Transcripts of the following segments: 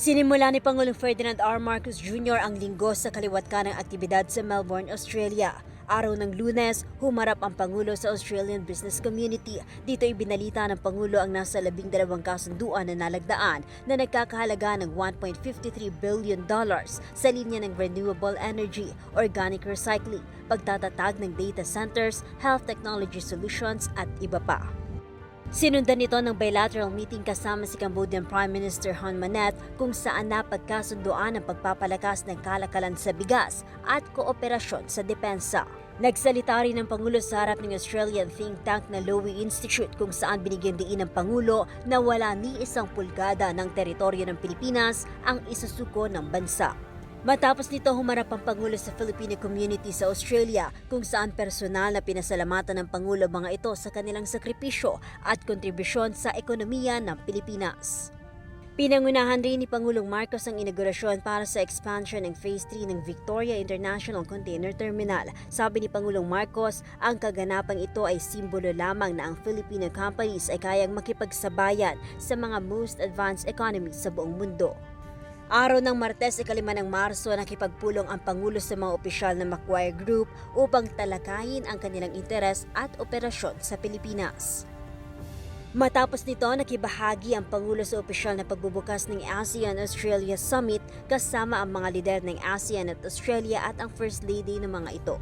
Sinimula ni Pangulong Ferdinand R. Marcos Jr. ang linggo sa kaliwat ka ng aktibidad sa Melbourne, Australia. Araw ng lunes, humarap ang Pangulo sa Australian business community. Dito ibinalita ng Pangulo ang nasa labing dalawang kasunduan na nalagdaan na nagkakahalaga ng 1.53 billion dollars sa linya ng renewable energy, organic recycling, pagtatatag ng data centers, health technology solutions at iba pa. Sinundan nito ng bilateral meeting kasama si Cambodian Prime Minister Hun Manet kung saan napagkasunduan ang pagpapalakas ng kalakalan sa bigas at kooperasyon sa depensa. Nagsalita rin ng Pangulo sa harap ng Australian think tank na Lowy Institute kung saan binigyan diin ng Pangulo na wala ni isang pulgada ng teritoryo ng Pilipinas ang isusuko ng bansa. Matapos nito humarap ang Pangulo sa Filipino community sa Australia kung saan personal na pinasalamatan ng Pangulo mga ito sa kanilang sakripisyo at kontribusyon sa ekonomiya ng Pilipinas. Pinangunahan rin ni Pangulong Marcos ang inaugurasyon para sa expansion ng Phase 3 ng Victoria International Container Terminal. Sabi ni Pangulong Marcos, ang kaganapang ito ay simbolo lamang na ang Filipino companies ay kayang makipagsabayan sa mga most advanced economies sa buong mundo. Araw ng Martes, ikalima ng Marso, nakipagpulong ang Pangulo sa mga opisyal ng Macquarie Group upang talakayin ang kanilang interes at operasyon sa Pilipinas. Matapos nito, nakibahagi ang Pangulo sa opisyal na pagbubukas ng ASEAN-Australia Summit kasama ang mga lider ng ASEAN at Australia at ang First Lady ng mga ito.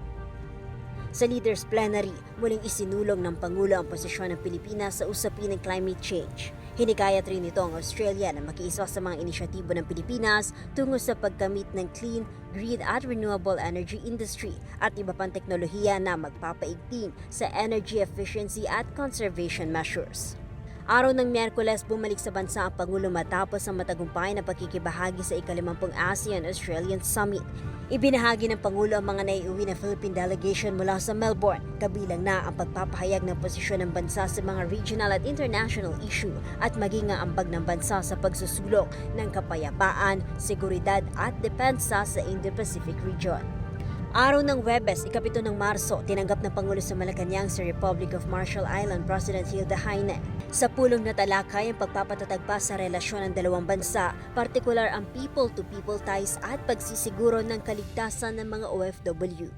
Sa Leaders Plenary, muling isinulong ng Pangulo ang posisyon ng Pilipinas sa usapin ng climate change. Hinikayat rin ito ang Australia na makiisa sa mga inisyatibo ng Pilipinas tungo sa pagkamit ng clean, green at renewable energy industry at iba pang teknolohiya na magpapaigting sa energy efficiency at conservation measures. Araw ng Miyerkules, bumalik sa bansa ang Pangulo matapos ang matagumpay na pagkikibahagi sa ikalimampung ASEAN-Australian Summit. Ibinahagi ng Pangulo ang mga naiuwi na Philippine delegation mula sa Melbourne, kabilang na ang pagpapahayag ng posisyon ng bansa sa mga regional at international issue at maging ang ambag ng bansa sa pagsusulong ng kapayapaan, seguridad at depensa sa Indo-Pacific region. Araw ng Webes, ikapito ng Marso, tinanggap ng Pangulo sa Malacanang sa Republic of Marshall Island President Hilda Heine. Sa pulong na talakay ang pagpapatatag pa sa relasyon ng dalawang bansa, partikular ang people-to-people ties at pagsisiguro ng kaligtasan ng mga OFW.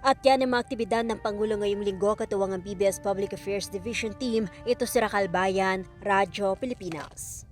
At yan ang mga aktibidad ng Pangulo ngayong linggo katuwang ang PBS Public Affairs Division Team. Ito si Racal Bayan, Radyo Pilipinas.